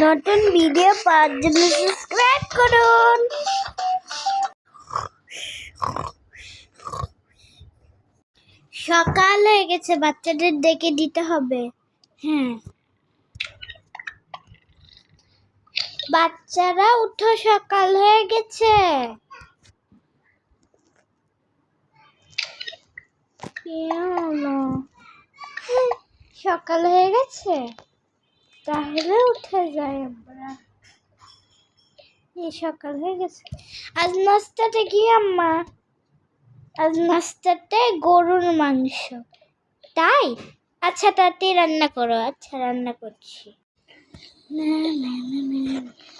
নতুন ভিডিও পাওয়ার জন্য সাবস্ক্রাইব করুন। সকাল হয়ে গেছে বাচ্চাদের ডেকে দিতে হবে। হ্যাঁ। বাচ্চারা উঠো সকাল হয়ে গেছে। সকাল হয়ে গেছে? তাহলে উঠে যাই আমরা। এই সকাল হয়ে গেছে। আজ নাস্তাতে কি আম্মা? আজ নাস্তাতে গরুর মাংস। তাই? আচ্ছা তাতে রান্না করো। আচ্ছা রান্না করছি।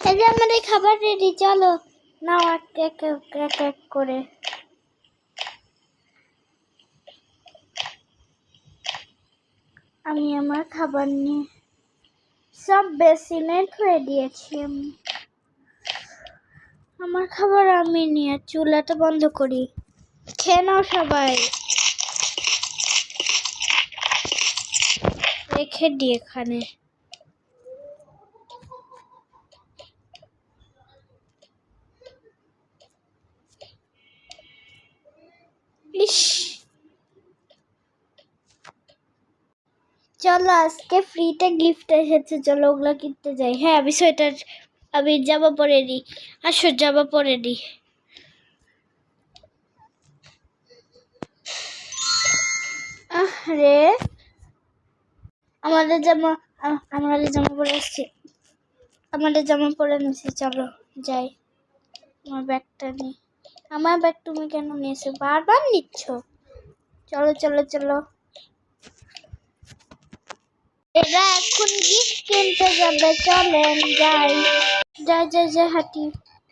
এই যে আমাদের খাবার রেডি চলো, নাও এক এক এক এক করে। আমি আমার খাবার নিয়ে সব বেসিনে ধুয়ে দিয়েছি আমি। আমার খাবার আমি নিয়ে চুলাটা বন্ধ করি। খেয়ে নাও সবাই। রেখে দিই এখানে। চলো, আজকে ফ্রিতে গিফট এসেছে, চলো ওগুলো কিনতে যাই। হ্যাঁ আমি সোয়েটার, আমি জামা পরে নিই আসো, জামা পরে আহ রে আমাদের জামা আমাদের জামা পরে এসছি আমাদের জামা পরে নিয়েছি চলো, যাই। আমার ব্যাগটা নিই আমার ব্যাগ তুমি কেন নিয়েছো? বারবার নিচ্ছ? চলো চলো চলো। এরা এখন গিফট কিনতে যাবে চলেন যাই যাই যাই যাই হাঁটি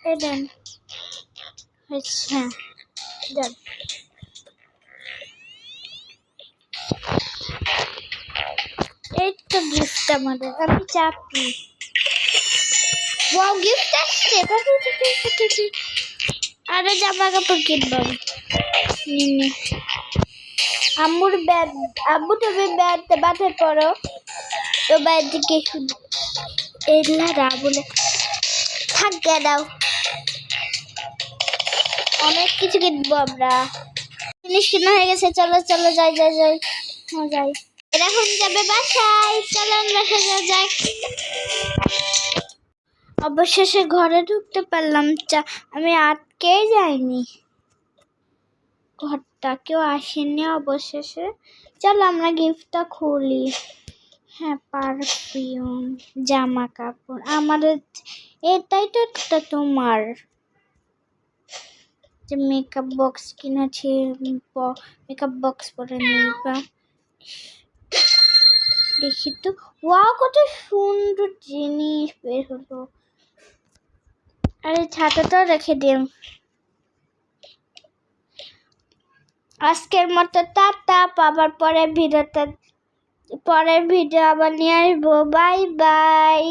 এলেন আচ্ছা যান এই তো গিফট আমাদের আমি চাপি ওয়াও গিফট আসছে বাবু, বাবু, বাবু, বাবু। আরে জামা কাপড় কিনবো আমি। আম্মুর ব্যাগ আব্বু তুমি ব্যাগ বাথে পড়ো। তো দিকে রা বলে থাক দাও। অনেক কিছু কিনবো আমরা। জিনিস কেনা হয়ে গেছে। চলো চলো, যাই যাই যাই। হ্যাঁ যাই। এরা এখন যাবে বাসায়। চলো বাসায় যাওয়া যাই। অবশেষে ঘরে ঢুকতে পারলাম। চা আমি আটকেই যাইনি। ঘরটা কেউ আসেনি অবশেষে। চলো আমরা গিফটটা খুলি। হ্যাঁ পারফিউম জামা কাপড় আমাদের এটাই তো একটা তোমার। যে মেকআপ বক্স কিনেছি মেকআপ বক্স পরে নিবা। দেখি তো। ওয়াও কত সুন্দর জিনিস বের হলো। আরে, ছাতাটাও রেখে দিন আজকের মতো টাটা আবার পরের ভিডিওতে পরের ভিডিও আবার নিয়ে আসব। Bye bye.